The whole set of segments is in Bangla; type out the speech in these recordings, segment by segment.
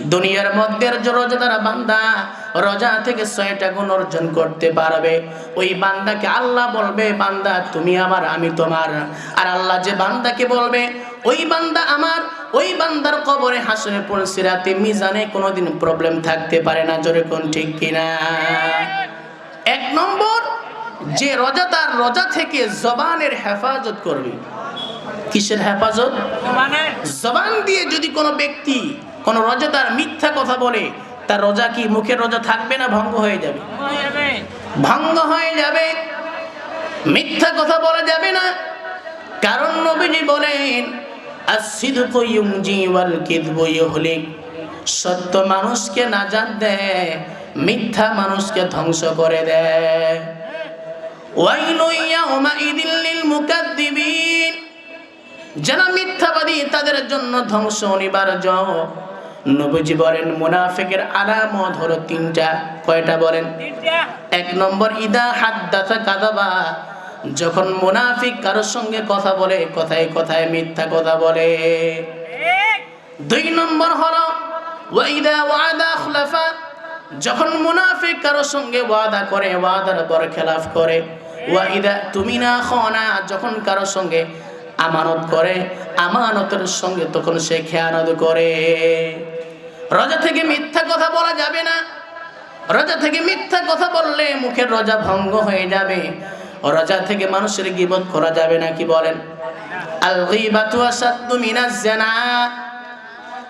দুনিয়ার মধ্যে যে রোজাদার বান্দা রোজা থেকে ছয়টা গুণ অর্জন করতে পারবে, ওই বান্দাকে আল্লাহ বলবে, বান্দা, তুমি আমার, আমি তোমার। আর আল্লাহ যে বান্দাকে বলবে, ওই বান্দা আমার। ওই বান্দার কবরে হাসরে রাতে মিজানে কোনোদিন প্রবলেম থাকতে পারে না, জোরে কোন ঠিক কিনা? এক নম্বর, যে রোজা তার রোজা থেকে জবানের হেফাজত করবে। কিসের হেফাজত? জবান দিয়ে যদি কোনো ব্যক্তি কোনো রোজাদার মিথ্যা কথা বলে, তার রোজা কি মুখের রোজা থাকবে না ভঙ্গ হয়ে যাবে? ভঙ্গ হয়ে যাবে। মিথ্যা কথা বলা যাবে না। কারণ নবীজি বলেন সত্য মানুষকে নাজাত দেয়, মিথ্যা মানুষকে ধ্বংস করে দেয়। ওয়াইলু ইয়াউমাইদিল লিল মুকাদ্দিবিন। যারা মিথ্যাবাদী তাদের জন্য ধ্বংস অনিবার্য। নবীজি বলেন মুনাফিকের আলামত হলো তিনটা। কয়টা বলেন? এক নম্বর ইদা হাদ্দাথা কাদাবা। যখন মুনাফিক কারোর সঙ্গে কথা বলে কথায় কথায় মিথ্যা কথা বলে। দুই নম্বর হলো ওয়াইদা ওয়াদা খুলাফা। যখন মুনাফিক কারোর সঙ্গে ওয়াদা করে ওয়াদার পর খেলাফ করে। ওয়াইদা তুমি না খনা। যখন কারোর সঙ্গে আমানত করে, আমানতের সঙ্গে তখন সে খেয়ানত করে। রজা থেকে মিথ্যা কথা বলা যাবে না। রজা থেকে মিথ্যা কথা বললে মুখের রজা ভঙ্গ হয়ে যাবে। রজা থেকে মানুষের গিবত করা যাবে না, কি বলেন? আল গীবাতু আসাদ্দু মিনাজ জিনা।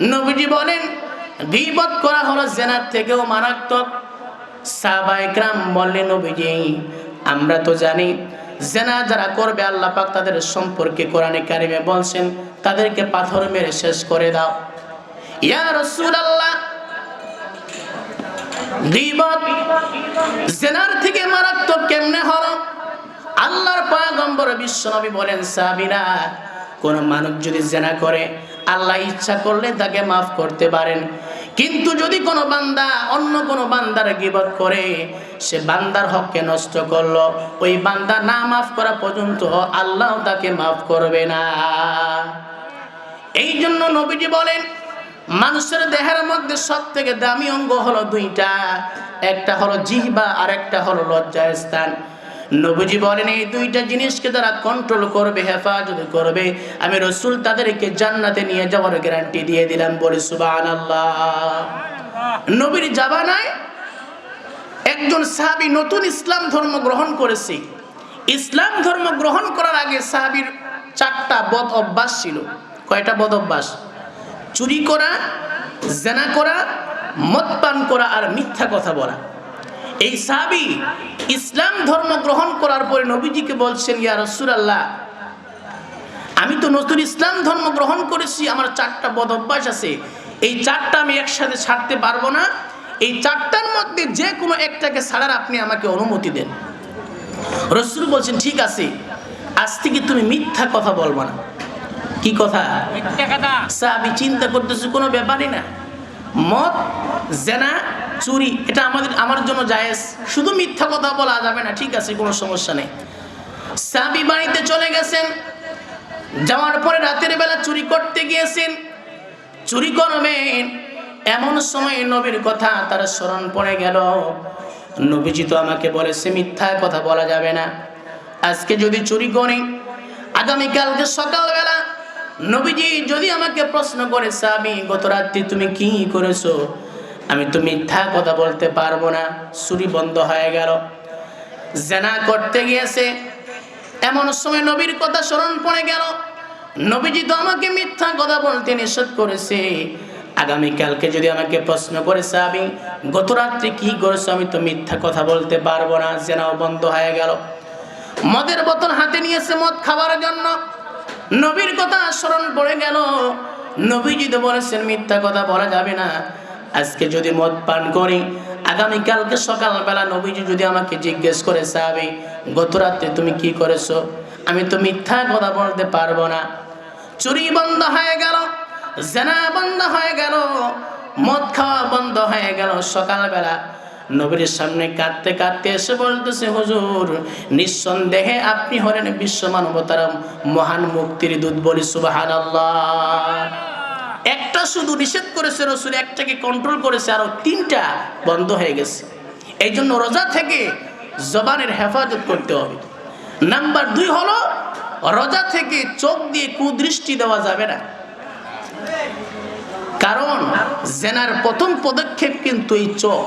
নবীজি বলেন, গীবত করা হলো জেনার থেকেও মারাত্মক। সাহাবা ইকরাম বললেন, নবীজি, আমরা তো জানি জেনা যারা করবে, আল্লাহ পাক তাদের সম্পর্কে কোরআনে কারিমে বলছেন, তাদেরকে পাথর মেরে শেষ করে দাও। ইয়া রাসূলুল্লাহ, গীবত জেনার থেকে মারাত্মক কেমনে হলো? আল্লাহর পয়গম্বর বিশ্বনবী বলেন সাবিরা কোন মানুষ যদি জেনা করে, আল্লাহ ইচ্ছা করলে তাকে মাফ করতে পারেন। কিন্তু যদি কোনো বান্দা, অন্য কোনো বান্দার গিবত করে সে বান্দার হককে নষ্ট করল। ওই বান্দা না মাফ করা পর্যন্ত আল্লাহ তাকে মাফ করবে না। এই জন্য নবীজি বলেন, মানুষের দেহের মধ্যে সব থেকে দামি অঙ্গ হলো দুইটা। একটা হলো জিহবা আর একটা হলো লজ্জা স্থান নবীজি বলেন, এই দুইটা জিনিসকে তারা কন্ট্রোল করবে, হেফাজত করবে, আমি রসুল তাদেরকে জান্নাতে নিয়ে যাওয়ার গ্যারান্টি দিয়ে দিলাম বলে সুবান নবীর জাবানায় একজন সাহাবি নতুন ইসলাম ধর্ম গ্রহণ করেছে। ইসলাম ধর্ম গ্রহণ করার আগে সাহাবির চারটা বদ অভ্যাস ছিল। কয়টা বদ অভ্যাস? চুরি করা, জেনা করা, মদ পান করা আর মিথ্যা কথা বলা। এই সাহাবি ইসলাম ধর্ম গ্রহণ করার পরে নবীজিকে বলছেন, ইয়া রসুলাল্লাহ, আমি তো নতুন ইসলাম ধর্ম গ্রহণ করেছি, আমার চারটা বদ অভ্যাস আছে। এই চারটা আমি একসাথে ছাড়তে পারব না এই চারটার মধ্যে যে কোনো একটাকে ছাড়ার আপনি আমাকে অনুমতি দেন। রসুল বলছেন ঠিক আছে আজ থেকে তুমি মিথ্যা কথা বলব না। কি কথা? আমি চিন্তা করতেছি কোনো ব্যাপারই না। মদ জেনা চুরি এটা আমাদের আমার জন্য জায়েজ। শুধু মিথ্যা কথা বলা যাবে না ঠিক আছে কোনো সমস্যা নেই। সাবি বাড়িতে চলে গেছেন। যাওয়ার পরে রাতের বেলা চুরি করতে গিয়েছেন। চুরি করবেন। এমন সময় নবীর কথা তার স্মরণ পড়ে গেল। নবীজি তো আমাকে বলেছে মিথ্যা কথা বলা যাবে না। আজকে যদি চুরি করি, আগামীকালকে সকালবেলা নবীজি যদি আমাকে প্রশ্ন করে আমি গত রাত্রি তুমি কি করেছ? আমি তো মিথ্যা কথা বলতে পারব না। চুরি বন্ধ হয়ে গেল। জেনা করতে গিয়েছে। এমন সময় নবীর কথা স্মরণ পড়ে গেল। নবীজি তো আমাকে মিথ্যা কথা বলতে নিষেধ করেছে। আগামীকালকে যদি আমাকে প্রশ্ন করেছে আমি গত রাত্রে কি করেছ? আমি তো মিথ্যা কথা বলতে পারব না। জেনাও বন্ধ হয়ে গেল। মদের বোতল হাতে নিয়েছে মদ খাওয়ার জন্য। নবীর কথা স্মরণ পড়ে গেল। নবীজি তো বলেছেন, মিথ্যা কথা বলা যাবে না। আজকে যদি মদ পান করি, আগামীকালকে সকালবেলা নবীজি যদি আমাকে জিজ্ঞেস করে সাহাবি গত রাত্রে তুমি কি করেছ? আমি তো মিথ্যা কথা বলতে পারব না। চুরি বন্ধ হয়ে গেল। জেনা বন্ধ হয়ে গেল, মদ খাওয়া বন্ধ হয়ে গেল সকালবেলা। নবীর সামনে কাঁদতে কাঁদতে এসে বলতেছে, হুজুর, নিঃসন্দেহে আপনি হলেন বিশ্ব মানবতার মহান মুক্তির দূত বলি সুবাহান একটা শুধু নিষেধ করেছে রসুল, একটাকে কন্ট্রোল করেছে, আরও তিনটা বন্ধ হয়ে গেছে। এই জন্য রোজা থেকে জবানের হেফাজত করতে হবে। নাম্বার দুই হলো, রোজা থেকে চোখ দিয়ে কুদৃষ্টি দেওয়া যাবে না। কারণ জেনার প্রথম পদক্ষেপ কিন্তু এই চোখ।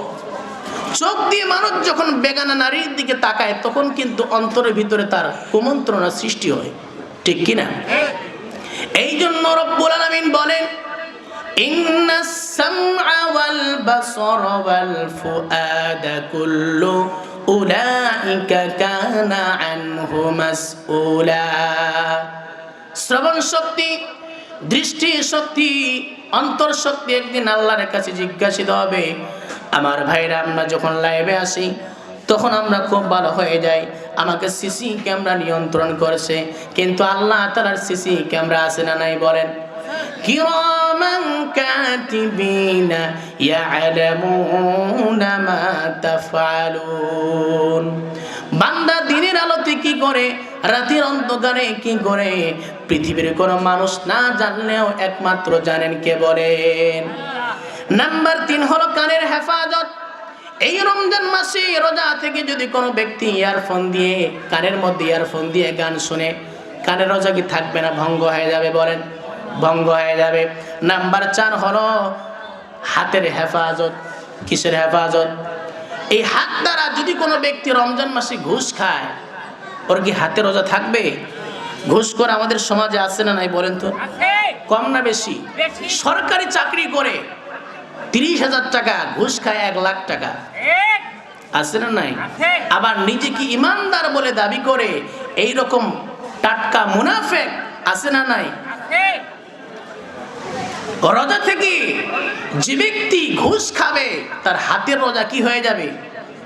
চোখ দিয়ে মানুষ যখন বেগানা নারীর দিকে তাকায়, তখন কিন্তু অন্তরের ভিতরে তার কুমন্ত্রণা সৃষ্টি হয়। ঠিক কিনা? এই জন্য রব্বুল আলামিন বলেন শ্রবণ শক্তি দৃষ্টি শক্তি, অন্তর শক্তি একদিন আল্লাহর কাছে জিজ্ঞাসিত হবে। আমার ভাইরা, আমরা যখন লাইভে আসি, তখন আমরা খুব ভালো হয়ে যাই। আমাকে সিসি ক্যামেরা নিয়ন্ত্রণ করছে, কিন্তু আল্লাহ তালার সিসি ক্যামেরা আছে না নাই বলেন? বান্দা দিনের আলোতে কি করে? রাতের অন্ধকারে কি করে? পৃথিবীর কোনো মানুষ না জানলেও একমাত্র জানেন কে বলেন। নাম্বার তিন হলো কানের হেফাজত। এই রমজান মাসে রোজা থেকে যদি কোনো ব্যক্তি ইয়ারফোন দিয়ে, কানের মধ্যে ইয়ারফোন দিয়ে গান শুনে, কানের রোজা কি থাকবে না ভঙ্গ হয়ে যাবে বলেন? ভঙ্গ হয়ে যাবে। নাম্বার চার হলো হাতের হেফাজত। কিসের হেফাজত? এই হাত দ্বারা যদি কোনো ব্যক্তি রমজান মাসে ঘুষ খায় ওর কি হাতে রোজা থাকবে? ঘুষ করে আমাদের সমাজে আছে না নাই বলেন তো? কম না বেশি। সরকারি চাকরি করে তিরিশ হাজার টাকা ঘুষ খায় এক লাখ টাকা। আছে না নাই? আবার নিজেকে ইমানদার বলে দাবি করে এই রকম টাটকা মুনাফেক আছে না নাই? রোজা থেকে যে ব্যক্তি ঘুষ খাবে তার হাতের রোজা কি হয়ে যাবে?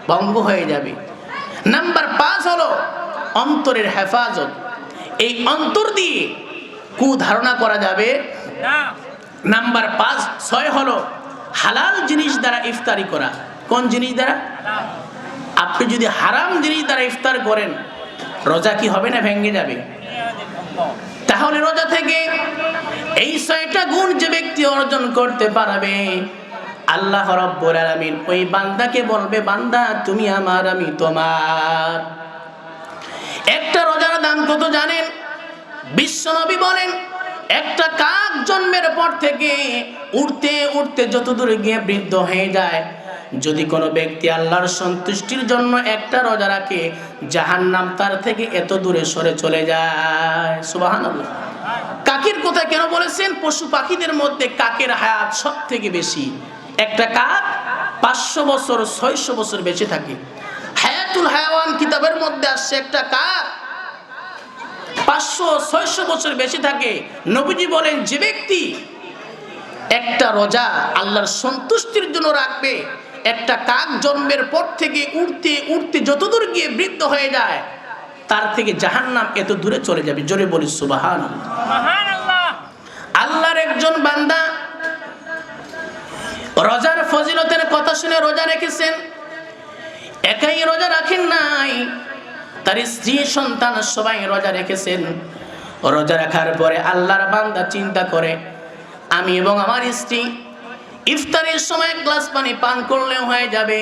ভঙ্গ হয়ে যাবে। নাম্বার পাঁচ হলো অন্তরের হেফাজত। এই অন্তর দিয়ে কুধারণা করা যাবে। নাম্বার পাঁচ ছয় হলো হালাল জিনিস দ্বারা ইফতারি করা। কোন জিনিস দ্বারা? আপনি যদি হারাম জিনিস দ্বারা ইফতার করেন রোজা কি হবে না ভেঙে যাবে? তাহলে রোজা থেকে এই ছয়টা গুণ যে ব্যক্তি অর্জন করতে পারবে আল্লাহ রব্বুল আলামিন ওই বান্দাকে বলবে বান্দা তুমি আমার আমি তোমার। একটা রোজার দাম কত জানেন? বিশ্বনবী বলেন, একটা কাক জন্মের পর থেকে উঠতে উঠতে যত দূরে গিয়ে বৃদ্ধ হয়ে যায়, যদি কোনো ব্যক্তি আল্লাহর সন্তুষ্টির জন্য একটা রোজা রাখে, জাহান্নাম তার থেকে এত দূরে সরে চলে যায়। সুবহানাল্লাহ। কাকের কথা কেন বলেছেন? পশু পাখিদের মধ্যে কাকের হায়াত সব থেকে বেশি। একটা কাক পাঁচশো বছর, ছয়শো বছর বেঁচে থাকে। হায়াতুল হায়াওয়ান কিতাবের মধ্যে আসছে একটা কাক পাঁচশো ছয়শো বছর বেশি থাকে। নবীজি বলেন যে ব্যক্তি একটা রোজা আল্লাহর সন্তুষ্টির জন্য রাখবে একটা কাক জন্মের পর থেকে উঠতে উঠতে যতদূর গিয়ে বৃদ্ধ হয়ে যায় তার থেকে জাহান্নাম এত দূরে চলে যাবে। জোরে বলি সুবাহান আল্লাহর একজন বান্দা রোজার ফজিলতের কথা শুনে রোজা রেখেছেন। একাই রোজা রাখেন নাই। তার স্ত্রী, সন্তান সবাই রোজা রেখেছেন। রোজা রাখার পরে আল্লাহর বান্দা চিন্তা করে, আমি এবং আমার স্ত্রী ইফতারের সময় এক গ্লাস পানি পান করলেও হয়ে যাবে।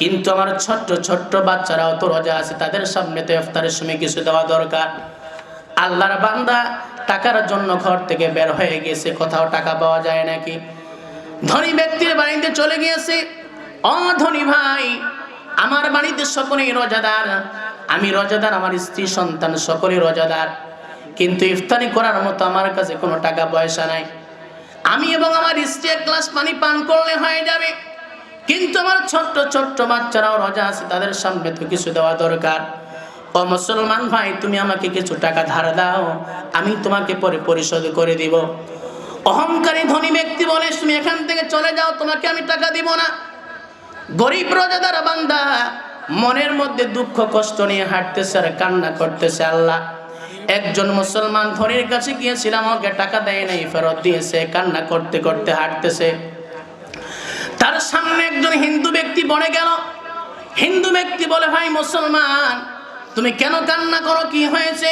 কিন্তু আমার ছোট্ট ছোট্ট বাচ্চারাও তো রোজা আছে, তাদের সামনে তো ইফতারের সময় কিছু দেওয়া দরকার। আল্লাহর বান্দা টাকার জন্য ঘর থেকে বের হয়ে গেছে, কোথাও টাকা পাওয়া যায় নাকি? ধনী ব্যক্তির বাড়িতে চলে গিয়েছে, অধনী ভাই আমার বাড়িতে সকলেই রোজাদার। আমি রোজাদার, আমার স্ত্রী, সন্তান, সকলেই রোজাদার। কিন্তু ইফতারি করার মতো আমার কাছে কোনো টাকা পয়সা নাই। আমি এবং আমার স্ত্রী এক গ্লাস পানি পান করলে হয়ে যাবে। কিন্তু আমার ছোট্ট ছোট্ট বাচ্চারাও রোজা আছে, তাদের সামনে তো কিছু দেওয়া দরকার। ও মুসলমান ভাই, তুমি আমাকে কিছু টাকা ধার দাও, আমি তোমাকে পরে পরিশোধ করে দিব। অহংকারী, ধনী ব্যক্তি বলে, তুমি এখান থেকে চলে যাও, তোমাকে আমি টাকা দিব না। গরিব রোজাদার বান্দা মনের মধ্যে দুঃখ, কষ্ট নিয়ে হাঁটতেছে আর কান্না করতেছে আল্লাহ। একজন মুসলমান ধনীর কাছে গিয়েছিলাম, আমাকে টাকা দেয় নাই, ফেরত দিয়েছে, কান্না করতে করতে হাঁটতেছে। তার সামনে একজন হিন্দু ব্যক্তি বনে গেল। হিন্দু ব্যক্তি বলে, ভাই মুসলমান, তুমি কেন কান্না করো? কি হয়েছে?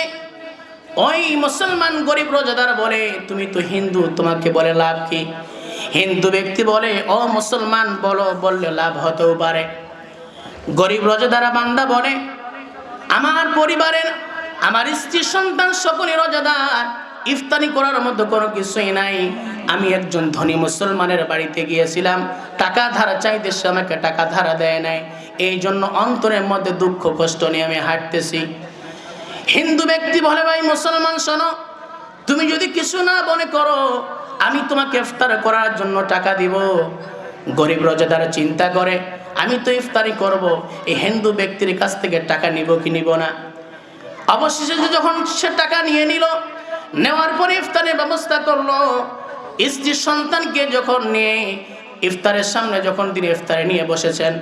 ওই মুসলমান গরিব রোজাদার বলে, তুমি তো হিন্দু, তোমাকে বলে লাভ কি? হিন্দু ব্যক্তি বলে, ও মুসলমান, বলো, বললে লাভ হতেও পারে। গরিব রোজাদারা বান্দা বলে, আমার পরিবারের, আমার স্ত্রী, সন্তান সকলে রোজাদার, ইফতারি করার মতো কোনো কিছুই নাই। আমি একজন ধনী মুসলমানের বাড়িতে গিয়েছিলাম, টাকা ধারা চাইতে সে আমাকে টাকা ধারা দেয় নাই। এই জন্য অন্তরের মধ্যে দুঃখ, কষ্ট নিয়ে আমি হাঁটতেছি। হিন্দু ব্যক্তি বলে, ভাই মুসলমান শোনো, তুমি যদি কিছু না মনে করো আমি তোমাকে ইফতার করার জন্য টাকা দিব। গরিব রোজাদার চিন্তা করে, আমি তো ইফতারি করব, এই হিন্দু ব্যক্তির কাছ থেকে টাকা নিব কি নিব না? অবশেষে যখন সে টাকা নিয়ে নিল, নেওয়ার পরে ইফতারের ব্যবস্থা করল। স্ত্রী সন্তানকে যখন নিয়ে ইফতারের সামনে যখন তিনি ইফতারে নিয়ে বসেছেন,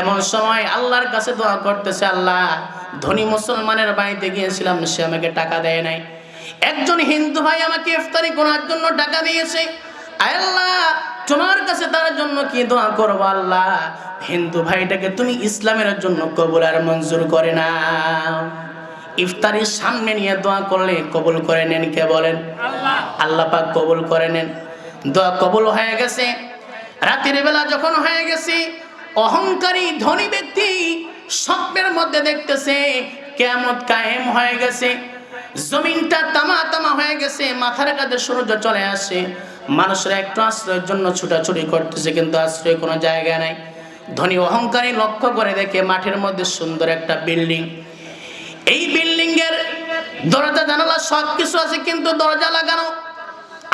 এমন সময় আল্লাহর কাছে দোয়া করতেছে, আল্লাহ, ধনী মুসলমানের বাড়িতে গিয়েছিলাম, সে আমাকে টাকা দেয় নাই। একজন হিন্দু ভাই আমাকে ইফতারি করার জন্য টাকা দিয়েছে। আল্লাহ তোমার কাছে তার জন্য কি দোয়া করব আল্লাহ? হিন্দু ভাইটাকে তুমি ইসলামের জন্য কবুল আর মঞ্জুর করে না ইফতারির সামনে নিয়ে দোয়া করলে কবুল করে নেন কে বলেন? আল্লাহ। পাক কবুল করে নেন। দোয়া কবুল হয়ে গেছে। রাতের বেলা যখন হয়ে গেছে অহংকারী ধনী ব্যক্তি স্বপ্নের মধ্যে দেখতেছে কেমত কায়েম হয়ে গেছে। জমিনটা তামা তামা হয়ে গেছে, মাথার কাছে সূর্য চলে আসে। মানুষরা একটু আশ্রয়ের জন্য ছুটাছুটি করতেছে, কিন্তু আশ্রয় কোনো জায়গা নাই। ধনী অহংকারী লক্ষ্য করে দেখে মাঠের মধ্যে সুন্দর একটা বিল্ডিং। এই বিল্ডিং এর দরজা, জানালা সব কিছু আছে, কিন্তু দরজা লাগানো।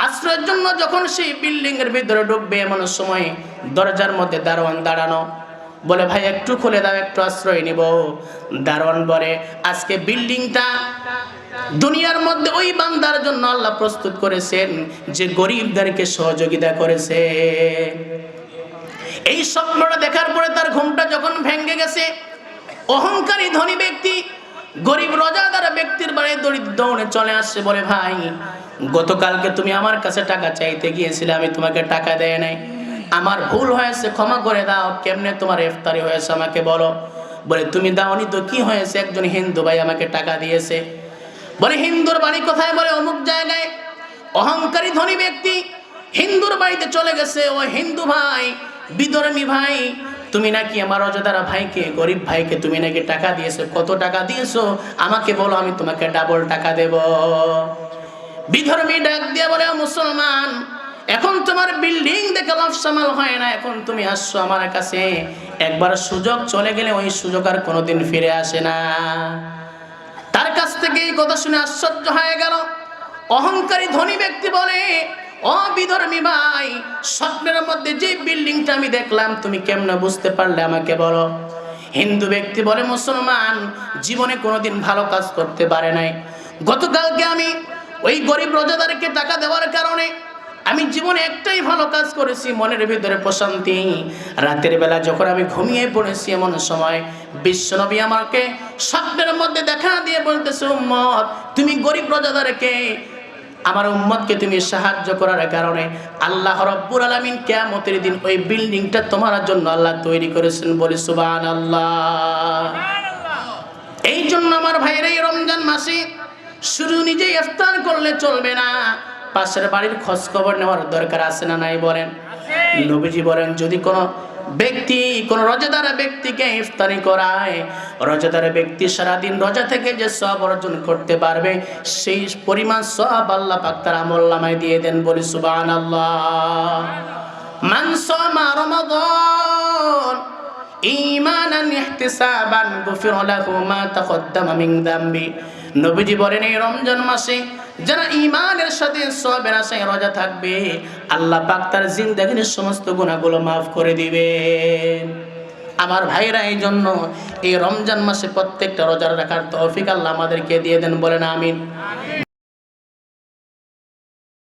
আশ্রয়ের জন্য যখন সেই বিল্ডিং এর ভিতরে ঢুকবে, এমন সময় দরজার মধ্যে দারোয়ান দাঁড়ানো। বলে, ভাই, একটু খুলে দাও, একটু আশ্রয় নিব। দারোয়ান বলে, আজকে বিল্ডিংটা দুনিয়ার মধ্যে ওই বান্দার জন্য আল্লাহ প্রস্তুত করেছেন যে গরিবদেরকে সহযোগিতা করেছে। এই স্বপ্নটা দেখার পরে তার ঘুমটা যখন ভেঙে গেছে, অহংকারী ধনী ব্যক্তি, গরিব রজাদার ব্যক্তির বাড়ি দরিদ্র দৌড়ে চলে আসছে বলে, ভাই, গতকালকে তুমি আমার কাছে টাকা চাইতে গিয়েছিলে, আমি তোমাকে টাকা দেয় নাই। আমার ভুল হয়েছে, ক্ষমা করে দাও। কেমনে তোমার ইফতারি হয়েছে আমাকে বলো। বলে, তুমি দাওনি তো, কি হয়েছে? একজন হিন্দু ভাই আমাকে টাকা দিয়েছে। বলে হিন্দুর বাড়ি কোথায় বলে অমুক জায়গায়? অহংকারী ধনী ব্যক্তি হিন্দুর বাড়িতে চলে গেছে। ও হিন্দু ভাই বিধর্মী ভাই, তুমি নাকি আমার অযোধারা ভাইকে, গরিব ভাইকে তুমি নাকি টাকা দিয়েছ? কত টাকা দিয়েছ? আমাকে বলো, আমি তোমাকে ডাবল টাকা দেব। বিধর্মী ডাক দিয়ে বলে মুসলমান, এখন তোমার বিল্ডিং দেখে সামাল হয় না। এখন তুমি আসছো আমার কাছে। একবার সুযোগ চলে গেলে ওই সুযোগ আর কোনোদিন ফিরে আসে না। থেকে এই কথা শুনে আশ্চর্য হয়ে গেল। অহংকারী ধনী ব্যক্তি বলে অবিধর্মী ভাই, স্বপ্নের মধ্যে যে বিল্ডিংটা আমি দেখলাম, তুমি কেমনে বুঝতে পারলে আমাকে বলো? হিন্দু ব্যক্তি বলে, মুসলমান জীবনে কোনোদিন ভালো কাজ করতে পারে নাই। গতকালকে আমি ওই গরিব রোজাদারকে টাকা দেওয়ার কারণে আমি জীবনে একটাই ভালো কাজ করেছি মনের ভিতরে প্রশান্তি। রাতের বেলা যখন আমি ঘুমিয়ে পড়েছি এমন সময় বিশ্বনবী আমাকে স্বপ্নের মধ্যে দেখা দিয়ে বলতেছে উম্মত তুমি গরিব রোজাদারকে আমার উম্মতকে তুমি সাহায্য করার কারণে আল্লাহ রব্বুর আলামিন কিয়ামতের দিন ওই বিল্ডিংটা তোমার জন্য আল্লাহ তৈরি করেছেন বলি সুবহানাল্লাহ। এই জন্য আমার ভাইয়ের এই রমজান মাসে শুধু নিজে ইফতার করলে চলবে না পাশের বাড়ির খোঁজ খবর নেওয়ার দরকার আছে না নাই বলেন? নবীজি বলেন যদি কোনো ব্যক্তি কোন রোজাদার ব্যক্তিকে ইফতারি করায় রোজাদার ব্যক্তি সারাদিন রোজা থেকে যে সব অর্জন করতে পারবে সেই পরিমাণ সব আল্লাহ পাক তার আমল নামায় দিয়ে দেন বলি সুবহানাল্লাহ। মান সামা রমাদান ঈমানান ইহতিসাবান গুফির লাহু মা তাকদ্দামা মিন যামবি নবীজি বলেন এই রমজান মাসে যারা ইমানের সাথে সবের আশায় রোজা থাকবে, আল্লাহ পাক তার জিন্দাগিনের সমস্ত গুণাগুলো মাফ করে দিবেন। আমার ভাইরা এই জন্য এই রমজান মাসে প্রত্যেকটা রোজা রাখার তৌফিক আল্লাহ আমাদেরকে দিয়ে দেন, বলেন আমিন।